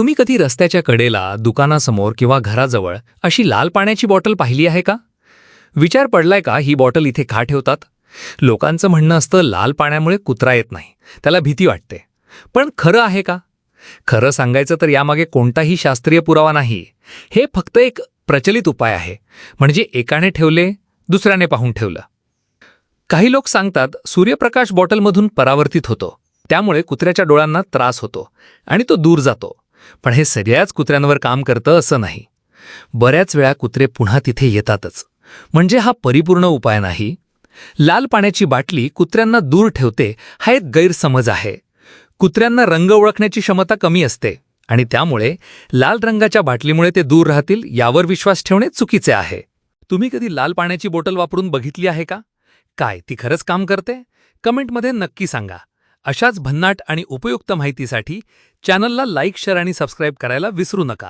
तुम्ही कधी रस्त्याच्या कडेला दुकानासमोर किंवा घराजवळ अशी लाल पाण्याची बॉटल पाहिली आहे का? विचार पडलाय का ही बॉटल इथे का ठेवतात? लोकांचं म्हणणं असतं लाल पाण्यामुळे कुत्रा येत नाही. त्याला भीती वाटते. पण खरं आहे का? खरं सांगायचं तर यामागे कोणताही शास्त्रीय पुरावा नाही. हे फक्त एक प्रचलित उपाय आहे. म्हणजे एकाने ठेवले दुसऱ्याने पाहून ठेवलं. काही लोक सांगतात सूर्यप्रकाश बॉटलमधून परावर्तित होतो. त्यामुळे कुत्र्याच्या डोळ्यांना त्रास होतो आणि तो दूर जातो. पण हे सगळ्याच कुत्र्यांवर काम करतं असं नाही. बऱ्याच वेळा कुत्रे पुन्हा तिथे येतातच. म्हणजे हा परिपूर्ण उपाय नाही. लाल पाण्याची बाटली कुत्र्यांना दूर ठेवते हा एक गैरसमज आहे. कुत्र्यांना रंग ओळखण्याची क्षमता कमी असते आणि त्यामुळे लाल रंगाच्या बाटलीमुळे ते दूर राहतील यावर विश्वास ठेवणे चुकीचे आहे. तुम्ही कधी लाल पाण्याची बॉटल वापरून बघितली आहे का? काय ती खरंच काम करते? कमेंटमध्ये नक्की सांगा. अशाच भन्नाट आणि उपयुक्त माहितीसाठी चॅनलला लाईक शेअर आणि सबस्क्राईब करायला विसरू नका.